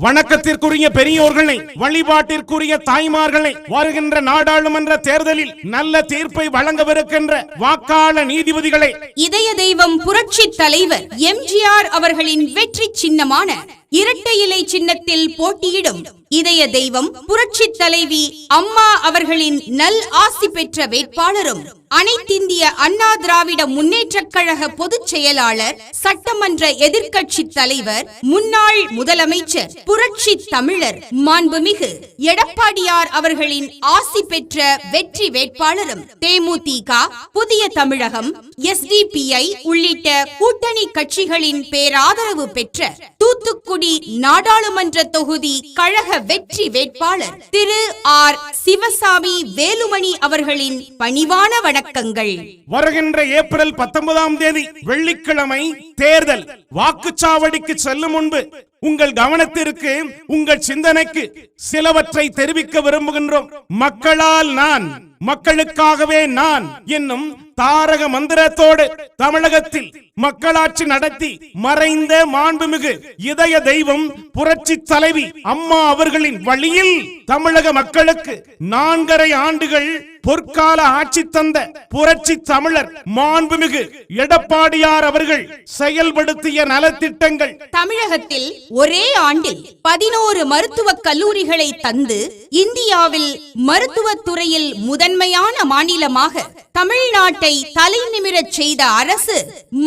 வணக்கத்திற்குரிய பெரியோர்களை வழிபாட்டிற்குரிய தாய்மார்களை வருகின்ற நாடாளுமன்ற தேர்தலில் நல்ல தீர்ப்பை வழங்கவிருக்கின்ற வாக்காள நீதிபதிகளை. இதய தெய்வம் புரட்சி தலைவர் எம்ஜிஆர் அவர்களின் வெற்றி சின்னமான இரட்டை இலை சின்னத்தில் போட்டியிடும் இதய தெய்வம் புரட்சி தலைவி அம்மா அவர்களின் நல் ஆசி பெற்ற வேட்பாளரும் அனைத்திந்திய அண்ணா திராவிட முன்னேற்றக் கழக பொதுச் செயலாளர் சட்டமன்ற எதிர்க்கட்சி தலைவர் முன்னாள் முதலமைச்சர் புரட்சி தமிழர் மாண்புமிகு எடப்பாடியார் அவர்களின் ஆசி பெற்ற வெற்றி வேட்பாளரும் தேமுதிக புதிய தமிழகம் எஸ்டிபிஐ உள்ளிட்ட கூட்டணி கட்சிகளின் பேராதரவு பெற்ற தூத்துக்குடி நாடாளுமன்ற தொகுதி கழக வெற்றி வேட்பாளர் திரு ஆர் சிவசாமி வேலுமணி அவர்களின் பணிவான வணக்கங்கள். வருகின்ற ஏப்ரல் பத்தொன்பதாம் தேதி வெள்ளிக்கிழமை தேர்தல். வாக்குச்சாவடிக்கு செல்லும் முன்பு உங்கள் கவனத்திற்கு உங்கள் சிந்தனைக்கு சிலவற்றை தெரிவிக்க விரும்புகின்றோம். மக்களால் நான் மக்களுக்காகவே நான் என்னும் தாரக மந்திரத்தோடு தமிழகத்தில் மக்களாட்சி நடத்தி மறைந்த மாண்புமிகு இதய தெய்வம் புரட்சி தலைவி அம்மா அவர்களின் வழியில் தமிழக மக்களுக்கு நான்கரை ஆண்டுகள் பொற்கால ஆட்சி தந்த புரட்சி தமிழர் மாண்புமிகு எடப்பாடியார் அவர்கள் செயல்படுத்திய நலத்திட்டங்கள். தமிழகத்தில் ஒரே ஆண்டில் பதினோரு மருத்துவக் கல்லூரிகளை தந்து இந்தியாவில் மருத்துவத் துறையில் முதன்மையான மாநிலமாக தமிழ்நாட்டை தலை நிமிரச் செய்த அரசு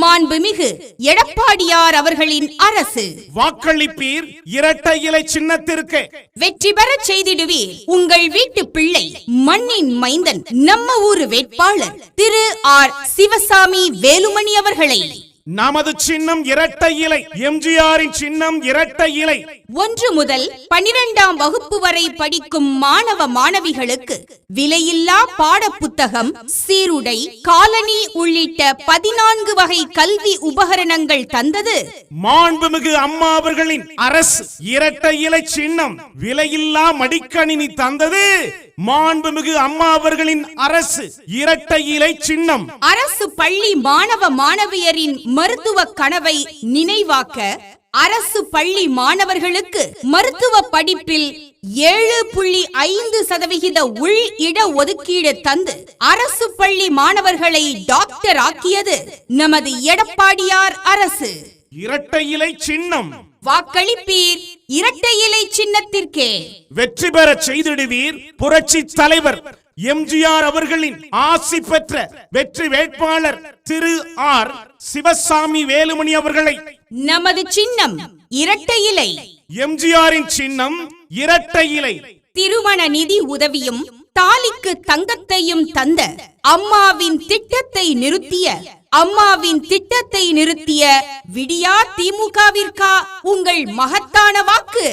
மாண்புமிகு எடப்பாடியார் அவர்களின் அரசு. வாக்களிப்பீர் இரட்டை இலை சின்னத்திற்கு. வெற்றி பெறச் செய்திடுவீர் உங்கள் வீட்டு பிள்ளை மண்ணின் மைந்தன் நம்ம ஊரு வேட்பாளர் திரு ஆர். சிவசாமி வேலுமணி அவர்களை. நமது சின்னம் இரட்டை இலை எம்ஜிஆரின் சின்னம் இரட்டை இலை. ஒன்று முதல் பனிரெண்டாம் வகுப்பு வரை படிக்கும் மாணவ மாணவிகளுக்கு விலையில்லா பாடப்புத்தகம் சீருடை காலணி உள்ளிட்ட பதினான்கு வகை கல்வி உபகரணங்கள் தந்தது. மாண்புமிகு அம்மா அவர்களின் அரசு இரட்டை இலை சின்னம் விலையில்லா மடிக்கணினி தந்தது. மாண்புமிகு அம்மா அவர்களின் அரசு இரட்டை இலை சின்னம். அரசு பள்ளி மாணவ மாணவியரின் மருத்துவ கனவை நினைவாக்க அரசு பள்ளி மாணவர்களுக்கு மருத்துவ படிப்பில் ஏழு புள்ளி ஐந்து சதவிகித உள் இட ஒதுக்கீடு தந்து அரசு பள்ளி மாணவர்களை டாக்டர் ஆக்கியது நமது எடப்பாடியார் அரசு. இரட்டை இலை சின்னம். வாக்களிப்பீர் இரட்டை இலை சின்னத்திற்கே. வெற்றி பெற செய்திடுவீர் புரட்சி தலைவர் எம்ஜிஆர் அவர்களின் ஆசி பெற்ற வெற்றி வேட்பாளர் திரு ஆர் சிவசாமி வேலுமணி அவர்களை. நமது சின்னம் இரட்டை இலை. எம்ஜிஆரின் சின்னம் இரட்டை இலை. திருமண நிதி உதவியும் தாலிக்கு தங்கத்தையும் தந்த அம்மாவின் திட்டத்தை நிறுத்திய அம்மாவின் திட்டத்தை நிறுத்திய விடியா திமுகவிற்கா உங்கள் மகத்தான வாக்கு?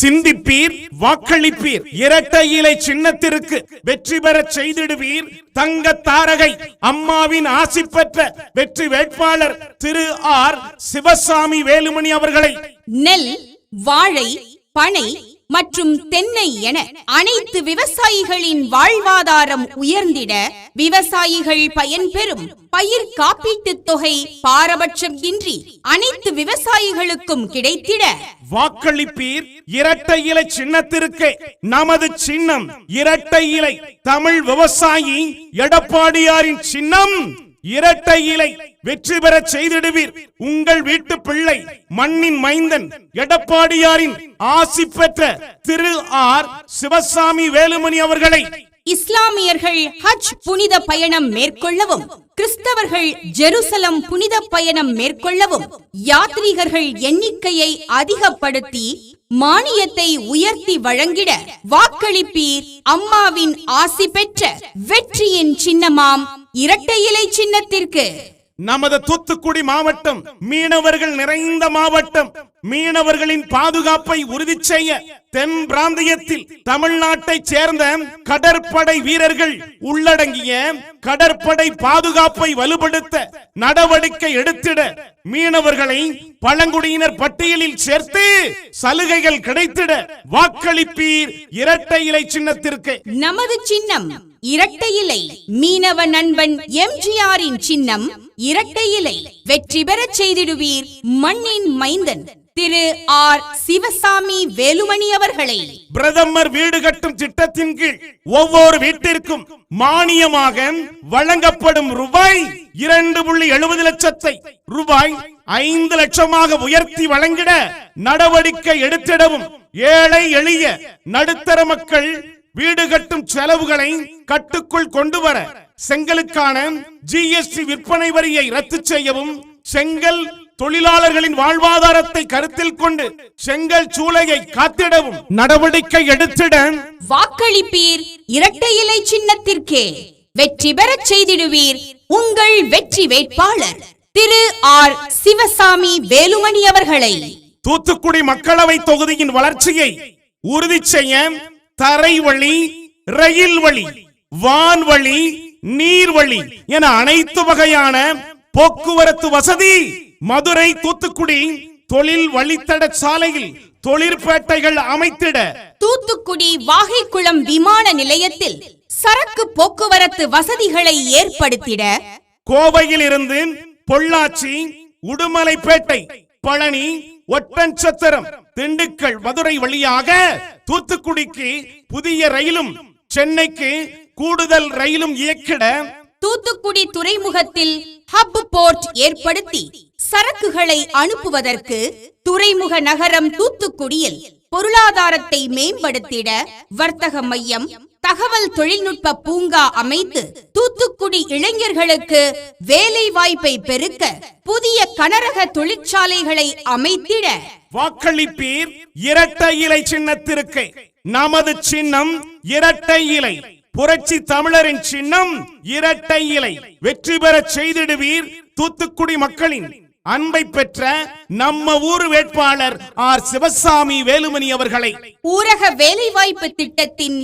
சிந்திப்பீர் வாக்களிப்பீர். இரட்டை இலை சின்னத்திற்கு வெற்றி பெற செய்திடுவீர். தங்க தாரகை அம்மாவின் ஆசி பெற்ற வெற்றி வேட்பாளர் திரு ஆர். சிவசாமி வேலுமணி அவர்களை நெல் வாழை பனை மற்றும் தென்னை என அனைத்து விவசாயிகளின் வாழ்வாதாரம் உயர்ந்திட விவசாயிகள் பயன்பெறும் பயிர் காப்பீட்டுத் தொகை பாரபட்சம் இன்றி அனைத்து விவசாயிகளுக்கும் கிடைத்திட. வாக்களிப்பீர் இரட்டை இலை சின்னத்திற்கு நமது சின்னம். இரட்டை இலை தமிழ் விவசாயி எடப்பாடியாரின் சின்னம். இரட்டை இலை வெற்றி பெற செய்திடுவீர். உங்கள் வீட்டு பிள்ளை மண்ணின் மைந்தன் எடப்பாடியாரின் ஆசி பெற்ற திரு ஆர் சிவசாமி வேலுமணி அவர்களை இஸ்லாமியர்கள் ஹஜ் புனித பயணம் மேற்கொள்ளவும் கிறிஸ்தவர்கள் ஜெருசலம் புனித பயணம் மேற்கொள்ளவும் யாத்ரீகர்கள் எண்ணிக்கையை அதிகப்படுத்தி மானியத்தை உயர்த்தி வழங்கிட வாக்களிப்பீர். அம்மாவின் ஆசி பெற்ற வெற்றியின் சின்னமாம் இரட்டை இலை சின்னத்திற்கு. நமது தூத்துக்குடி மாவட்டம் மீனவர்கள் நிறைந்த மாவட்டம். மீனவர்களின் பாதுகாப்பை உறுதி செய்ய தென் பிராந்தியத்தில் தமிழ்நாட்டை சேர்ந்த கடற்படை வீரர்கள் உள்ளடங்கிய கடற்படை பாதுகாப்பை வலுப்படுத்த நடவடிக்கை எடுத்திட மீனவர்களை பழங்குடியினர் பட்டியலில் சேர்த்து சலுகைகள் கிடைத்திட வாக்களிப்பீர் இரட்டை இலை சின்னத்திற்கு. நமது சின்னம். இரட்டை இலை மீனவ நண்பன் எம்ஜிஆரின் சின்னம் இரட்டை இலை வெற்றி பெறச் செய்திடுவீர் மண்ணின் மைந்தன் திரு ஆர். சிவசாமி வேலுமணி அவர்களை. பிரதமர் வீடு கட்டும் திட்டத்தின் கீழ் ஒவ்வொரு வீட்டிற்கும் மானியமாக வழங்கப்படும் ரூபாய் இரண்டு புள்ளி எழுபது லட்சத்தை ரூபாய் ஐந்து லட்சமாக உயர்த்தி வழங்கிட நடவடிக்கை எடுத்திடவும் ஏழை எளிய நடுத்தர மக்கள் வீடு கட்டும் செலவுகளை கட்டுக்குள் கொண்டு வர செங்கலுக்கான ஜிஎஸ்டி விற்பனை வரியை ரத்து செய்யவும் செங்கல் தொழிலாளர்களின் வாழ்வாதாரத்தை கருத்தில் கொண்டு செங்கல் சூளையை காத்திடவும் நடவடிக்கை எடுத்திட வாக்களிப்பீர். இரட்டை இலை சின்னத்திற்கே. வெற்றி பெறச் செய்திடுவீர். உங்கள் வெற்றி வேட்பாளர் திரு ஆர். சிவசாமி வேலுமணி அவர்களை. தூத்துக்குடி மக்களவை தொகுதியின் வளர்ச்சியை உறுதி செய்ய தரை வழி ரயில் வழி வான்வழி நீர்வழி என அனைத்து வகையான போக்குவரத்து வசதி மதுரை தூத்துக்குடி தொழில் வழித்தட சாலையில் தொழிற்பேட்டைகள் அமைத்திட. தூத்துக்குடி வாகைக்குளம் விமான நிலையத்தில் சரக்கு போக்குவரத்து வசதிகளை ஏற்படுத்திட. கோவையில் இருந்து பொள்ளாச்சி உடுமலைப்பேட்டை பழனி ஒட்டன்சத்திரம் திண்டுக்கல் மதுரை வழியாக தூத்துக்குடிக்கு புதிய ரயிலும் சென்னைக்கு கூடுதல் ரயிலும் இயக்கிட தூத்துக்குடி துறைமுகத்தில் ஹப் போர்ட் ஏற்படுத்தி சரக்குகளை அனுப்புவதற்கு துறைமுக நகரம் தூத்துக்குடியில் பொருளாதாரத்தை மேம்படுத்திட வர்த்தக மையம் தகவல் தொழில்நுட்ப பூங்கா அமைத்து தூத்துக்குடி இளைஞர்களுக்கு வேலை வாய்ப்பை பெருக்க புதிய கனரக தொழிற்சாலைகளை அமைத்திட வாக்களிப்பீர் இரட்டை இலை சின்னத்திற்கு. நமது சின்னம் இரட்டை இலை. புரட்சி தமிழரின் சின்னம் இரட்டை இலை. வெற்றி பெற செய்திடுவீர் தூத்துக்குடி மக்களின் அன்பை பெற்ற நம்ம ஊர் வேட்பாளர் ஆர். சிவசாமி வேலுமணி அவர்களை. ஊரக வேலைவாய்ப்பு திட்டத்தின்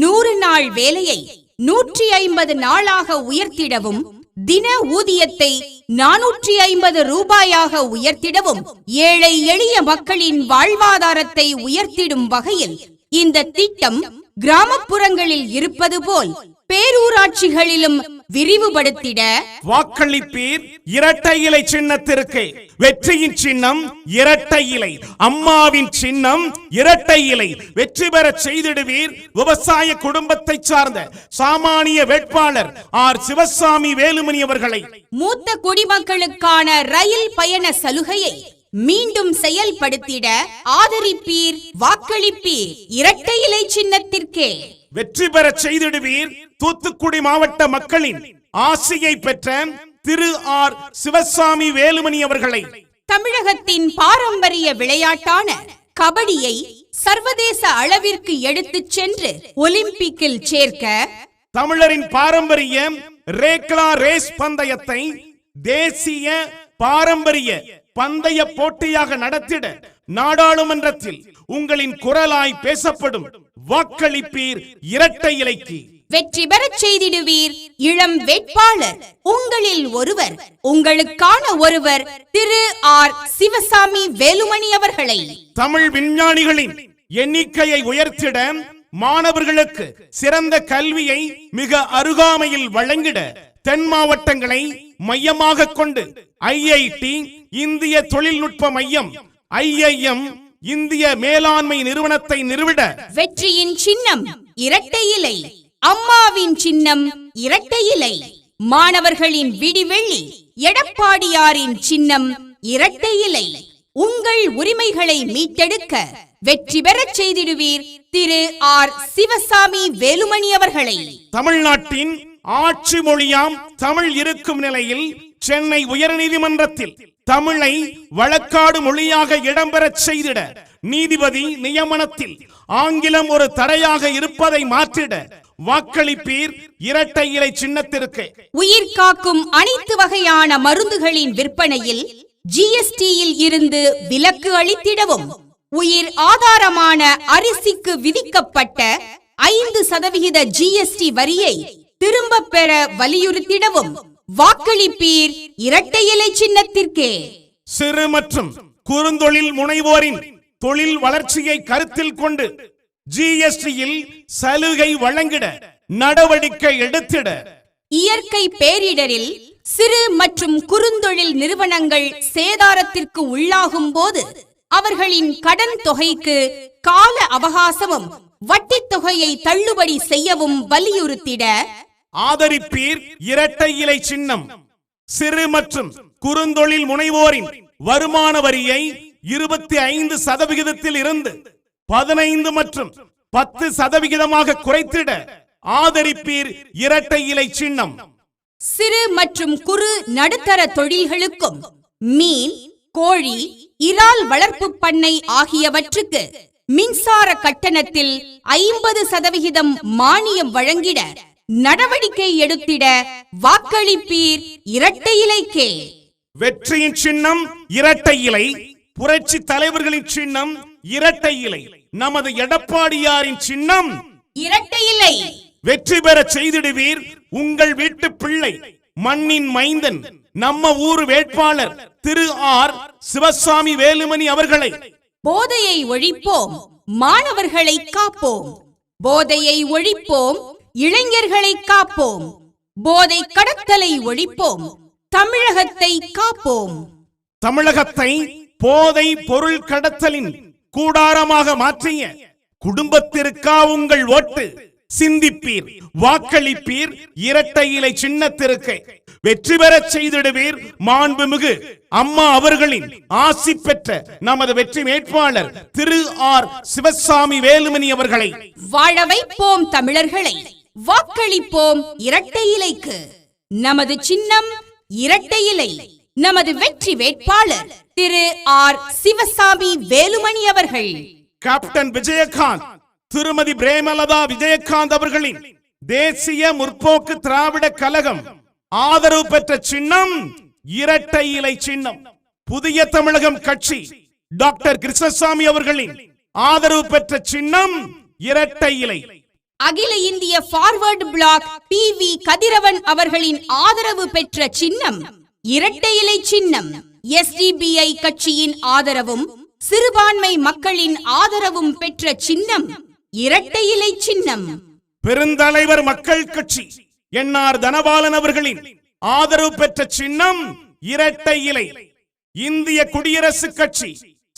நூறு நாள் வேலையை நூற்றி ஐம்பது நாளாக உயர்த்திடவும் தின ஊதியத்தை நானூற்றி ஐம்பது ரூபாயாக உயர்த்திடவும் ஏழை எளிய மக்களின் வாழ்வாதாரத்தை உயர்த்திடும் வகையில் இந்த திட்டம் கிராமப்புறங்களில் இருப்பது போல் பேரூராட்சிகளிலும் விரிவுபடுத்திட வாக்களிப்பீர் இரட்டை இலை சின்னத்திற்கு. வெற்றியின் சின்னம் இரட்டை இலை. அம்மாவின் சின்னம் இரட்டை இலை. வெற்றி பெறச் செய்திடுவீர் விவசாய குடும்பத்தை சார்ந்த சாமானிய வேட்பாளர் ஆர் சிவசாமி வேலுமணி அவர்களை. மூத்த குடிமக்களுக்கான ரயில் பயண சலுகையை மீண்டும் செயல்படுத்திட ஆதரிப்பீர் வாக்களிப்பீர். இரட்டை இலை சின்னத்திற்கே. வெற்றி பெறச் செய்திடுவீர் தூத்துக்குடி மாவட்ட மக்களின் ஆசையை பெற்ற திரு ஆர் சிவசாமி வேலுமணி அவர்களை. தமிழகத்தின் பாரம்பரிய விளையாட்டான கபடியை சர்வதேச அளவிற்கு எடுத்துச் சென்று ஒலிம்பிக்கில் சேர்க்க தமிழரின் பாரம்பரிய ரேக்லா ரேஸ் பந்தயத்தை தேசிய பாரம்பரிய பந்தய போட்டியாக நடத்திட நாடாளுமன்றத்தில் உங்களின் குரலாய் பேசப்படும் வாக்களிப்பீர் இரட்டை இலைக்கு. வெற்றி பெறச் செய்திடுவீர் இளம் வேட்பாளர் உங்களில் ஒருவர். உங்களுக்கான ஒருவர் திரு ஆர். சிவசாமி வேலுமணி அவர்களை. தமிழ் விஞ்ஞானிகளின் எண்ணிக்கையை உயர்த்திட மாணவர்களுக்கு சிறந்த கல்வியை மிக அருகாமையில் வழங்கிட தென் மாவட்டங்களை மையமாக கொண்டு ஐஐடி இந்திய தொழில்நுட்ப மையம் ஐஐஎம் இந்திய மேலாண்மை நிறுவனத்தை நிறுவிட வெற்றியின் சின்னம் இரட்டை இலை அம்மாவின் சின்னம் இரட்டை இலை. மாணவர்களின் விடிவெள்ளி எடப்பாடியாரின் சின்னம் இரட்டை இலை. உங்கள் உரிமைகளை மீட்டெடுக்க வெற்றி பெறச் செய்திடுவீர் திரு ஆர். சிவசாமி வேலுமணி அவர்களை. தமிழ்நாட்டின் ஆட்சி மொழியாம் தமிழ் இருக்கும் நிலையில் சென்னை உயர்நீதிமன்றத்தில் தமிழை வழக்காடு மொழியாக இடம்பெறச் செய்திட நீதிபதி நியமனத்தில் ஆங்கிலம் ஒரு தடையாக இருப்பதை மாற்றிட வாக்களிப்பீர் இரட்டை இலை சின்னத்திற்கு. உயிர் காக்கும் அனைத்து வகையான மருந்துகளின் விற்பனையில் ஜிஎஸ்டியில் இருந்து விலக்கு அளித்திடவும் உயிர் ஆதாரமான அரிசிக்கு விதிக்கப்பட்ட ஐந்து சதவிகித ஜிஎஸ்டி வரியை திரும்பப் பெற வலியுறுத்திடவும். வாக்களிப்பீர் இரட்டை இலை சின்னத்திற்கே. சிறு மற்றும் குறுந்தொழில் முனைவோரின் தொழில் வளர்ச்சியை கருத்தில் கொண்டு ஜிஎஸ்டியில் சலுகை வழங்கிட நடவடிக்கை எடுத்திட. இயற்கை பேரிடரில் சிறு மற்றும் குறுந்தொழில் நிறுவனங்கள் சேதாரத்திற்கு உள்ளாகும் போது அவர்களின் கடன் தொகைக்கு கால அவகாசமும் வட்டித் தொகையை தள்ளுபடி செய்யவும் வலியுறுத்திட ஆதரிப்பீர் இரட்டை இலை சின்னம். சிறு மற்றும் குறுந்தொழில் முனைவோரின் வருமான வரியை இருபத்தி ஐந்து சதவிகிதத்தில் இருந்து பதினைந்து மற்றும் பத்து சதவிகிதமாக குறைத்திட ஆதரிப்பீர் இரட்டை இலை சின்னம். சிறு மற்றும் குறு நடுத்தர தொழில்களுக்கும் மீன் கோழி இறால் வளர்ப்பு பண்ணை ஆகியவற்றுக்கு மின்சார கட்டணத்தில் ஐம்பது சதவிகிதம் மானியம் வழங்கிட நடவடிக்கை எடுத்திட வாக்களிப்பீர் இரட்டை இலைக்கே வெற்றியின் சின்னம் இரட்டை இலை புரட்சி தலைவர்களின் சின்னம் இரட்டை இலை நமது எடப்பாடியாரின் சின்னம் இரட்டை இலை வெற்றி பெற செய்திடுவீர் உங்கள் வீட்டு பிள்ளை மண்ணின் மைந்தன் நம்ம ஊர் வேட்பாளர் திரு ஆர் சிவசாமி வேலுமணி அவர்களை. போதையை ஒழிப்போம் மாணவர்களை காப்போம். போதையை ஒழிப்போம் இளைஞர்களை காப்போம். போதை கடத்தலை ஒழிப்போம். தமிழகத்தை காப்போம். தமிழகத்தை போதை பொருள் கடத்தலின் கூடாரமாக மாற்றிய குடும்பத்திற்கா உங்கள் ஓட்டு? சிந்திப்பீர் வாக்களிப்பீர் இரட்டை இலை சின்னத்திற்கு. வெற்றி பெறச் செய்திடுவீர் மாண்புமிகு அம்மா அவர்களின் ஆசி பெற்ற நமது வெற்றி வேட்பாளர் திரு ஆர். சிவசாமி வேலுமணி அவர்களை. வாழ வைப்போம் தமிழர்களை. வாக்களிப்போம் இரட்டை இலைக்கு. நமது சின்னம் இரட்டை இலை. நமது வெற்றி வேட்பாளர் திரு ஆர் சிவசாமி வேலுமணி அவர்கள். கேப்டன் விஜயகாந்த் திருமதி பிரேமலதா விஜயகாந்த் அவர்களின் தேசிய முற்போக்கு திராவிட கழகம். ஆதரவு பெற்ற சின்னம் இரட்டை இலை சின்னம். புதிய தமிழகம் கட்சி டாக்டர் கிருஷ்ணசாமி அவர்களின் ஆதரவு பெற்ற சின்னம் இரட்டை இலை. அகில இந்திய forward bloc P V Kathiravan அவர்களின் ஆதரவு பெற்ற சின்னம் இரட்டை இலை சின்னம். எஸ்டிபிஐ கட்சியின் ஆதரவும் சிறுபான்மை மக்களின் ஆதரவும் பெற்ற சின்னம் இரட்டை இலை சின்னம். பெருந்தலைவர் மக்கள் கட்சி என்ஆர் தனபாலன் அவர்களின் ஆதரவு பெற்ற சின்னம் இரட்டை இலை. இந்திய குடியரசுக் கட்சி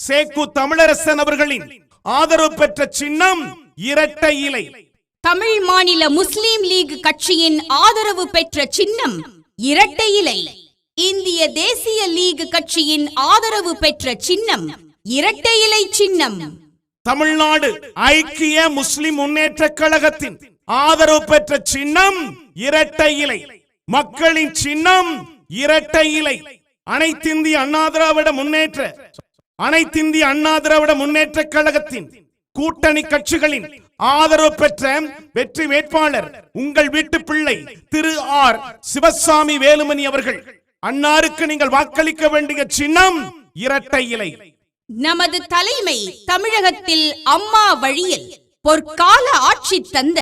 சேக்கு தமிழரசன் அவர்களின் ஆதரவு பெற்ற சின்னம் இரட்டை இலை. தமிழ் மாநில முஸ்லீம் லீக் கட்சியின் ஆதரவு பெற்ற சின்னம் இரட்டை இலை. இந்திய தேசிய லீக் கட்சியின் ஆதரவு பெற்ற சின்னம் இரட்டை இலை சின்னம். தமிழ்நாடு ஐக்கிய முஸ்லிம் முன்னேற்ற கழகத்தின் ஆதரவு பெற்ற சின்னம் இரட்டை இலை. மக்களின் சின்னம் இரட்டை இலை. அனைத்திந்திய அண்ணா திராவிட முன்னேற்ற அனைத்திந்திய அண்ணா திராவிட முன்னேற்ற கழகத்தின் கூட்டணி கட்சிகளின் ஆதரவு பெற்ற வெற்றி வேட்பாளர் உங்கள் வீட்டு பிள்ளை திரு ஆர். சிவசாமி வேலுமணி அவர்கள். அன்னாருக்கு நீங்கள் வாக்களிக்க வேண்டிய சின்னம் இரட்டை இலை. நமது தலைமை தமிழகத்தில் அம்மா வழியில் பொற்கால ஆட்சி தந்த